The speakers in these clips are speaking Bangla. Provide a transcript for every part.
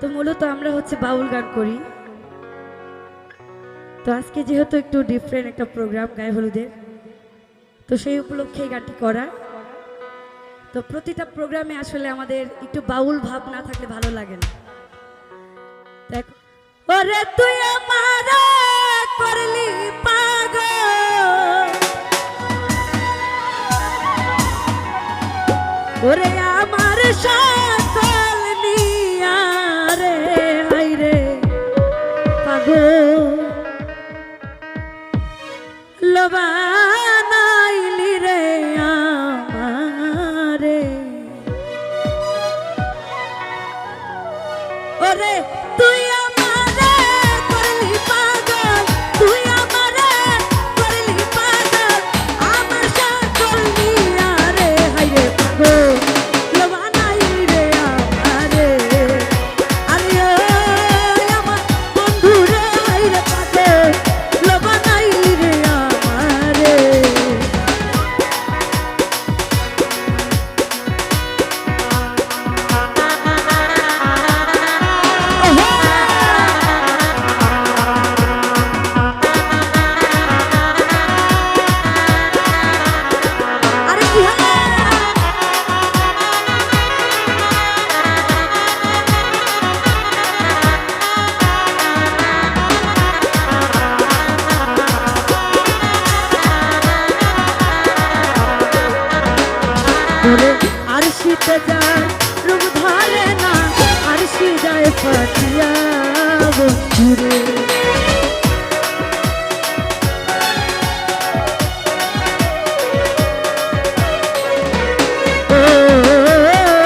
তো মূলত আমরা হচ্ছে বাউল গান করি। তো আজকে যেহেতু একটু ডিফারেন্ট একটা প্রোগ্রাম গায়ে হলুদের, তো সেই উপলক্ষে গানটি করা। তো প্রতিটা প্রোগ্রামে আসলে আমাদের একটু বাউল ভাব না থাকলে ভালো লাগে না। ওরে তুই আমার করলি পাগল। ওরে আমার সকল লবানাইলি রে আমারে। ওরে যায় রূপ ধরে না আর যায় ফাটিয়া বন্ধুরে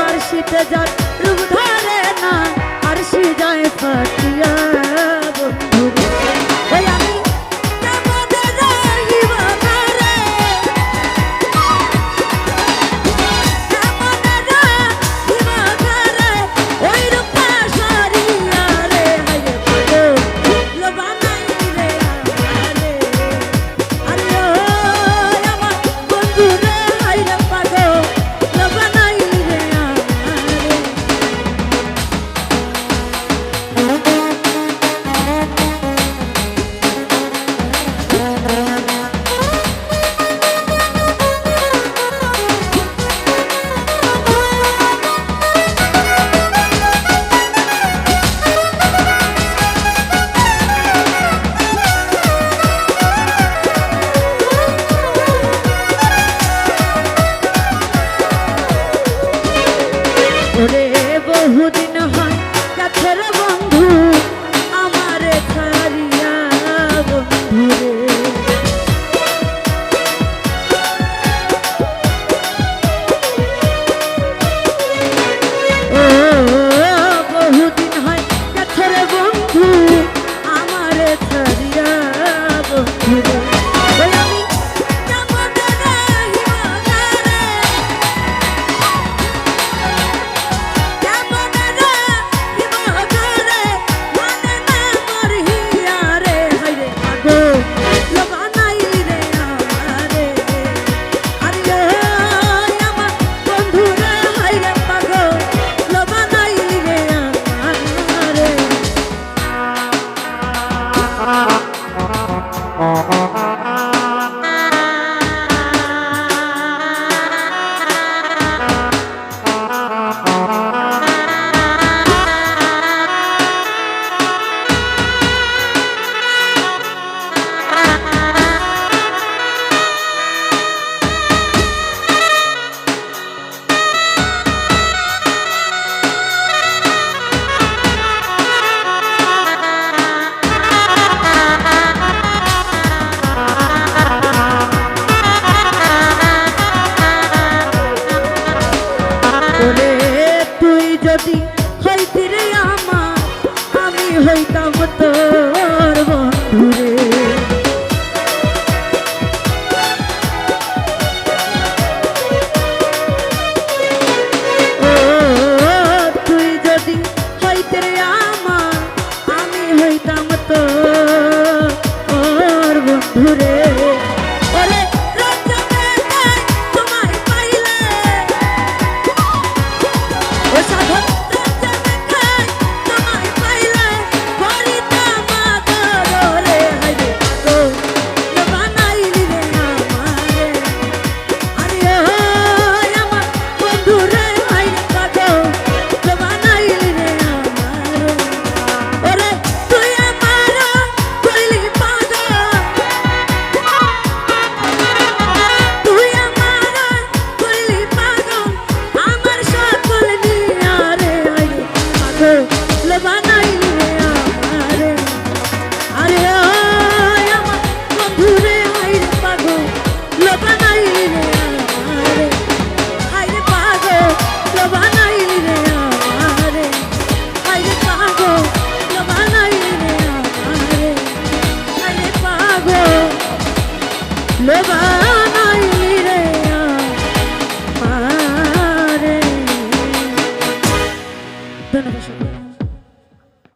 আর শীতে যায় হইতাম তোর ধন্যবাদ